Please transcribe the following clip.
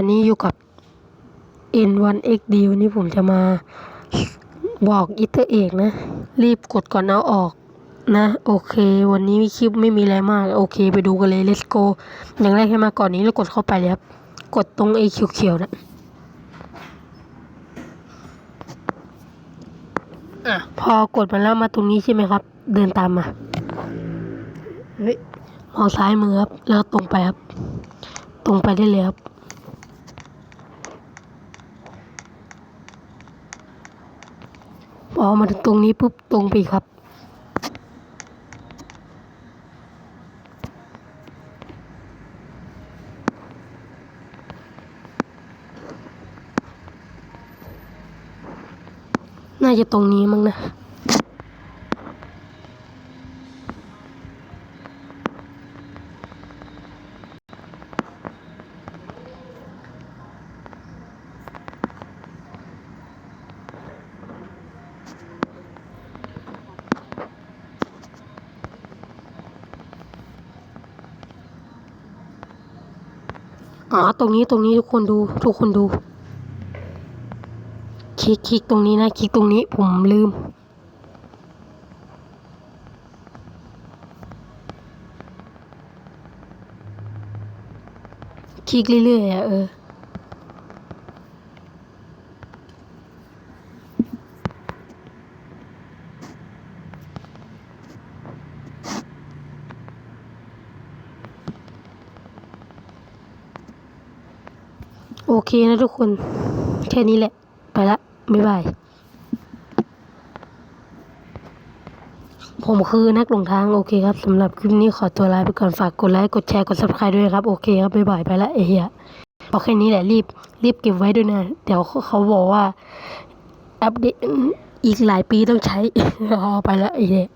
อนนี้อยู่กับ N1XD วันนี้ผมจะมาบอกอิตเตอร์เอกนะ รีบกดก่อนเอาออกนะ โอเค วันนี้คลิปไม่มีอะไรมาก โอเค ไปดูกันเลย let's go อย่างแรกให้มาก่อนนี้แล้วกดเข้าไปเลยครับกดตรงไอ้เขียวๆนะอะพอกดมาแล้วมาตรงนี้ใช่ไหมครับ เดินตามมาเฮ้ยมองซ้ายมือครับ แล้วตรงไปครับ ตรงไปได้เลยครับ พอมาถึงตรงนี้ปุ๊บตรงไปอีกครับ น่าจะตรงนี้มั้งนะ อ๋อตรงนี้ตรงนี้ทุกคนดู ทุกคนดู คลิกคลิกตรงนี้นะ คลิกตรงนี้ผมลืม คลิกเรื่อยๆอะเออ โอเคนะทุกคน แค่นี้แหละ ไปละ บ๊ายบาย ผมคือนักหลงทาง โอเคครับสำหรับคลิปนี้ขอตัวลาไปก่อนฝากกดไลค์กดแชร์กด subscribe ด้วยครับ โอเคครับ บ๊ายบาย ไปละเอเฮียเอาแค่นี้แหละรีบ รีบเก็บไว้ด้วยนะ เดี๋ยวเขาบอกว่า อัปเดตอีกหลายปีต้องใช้เอาไปละเอเฮีย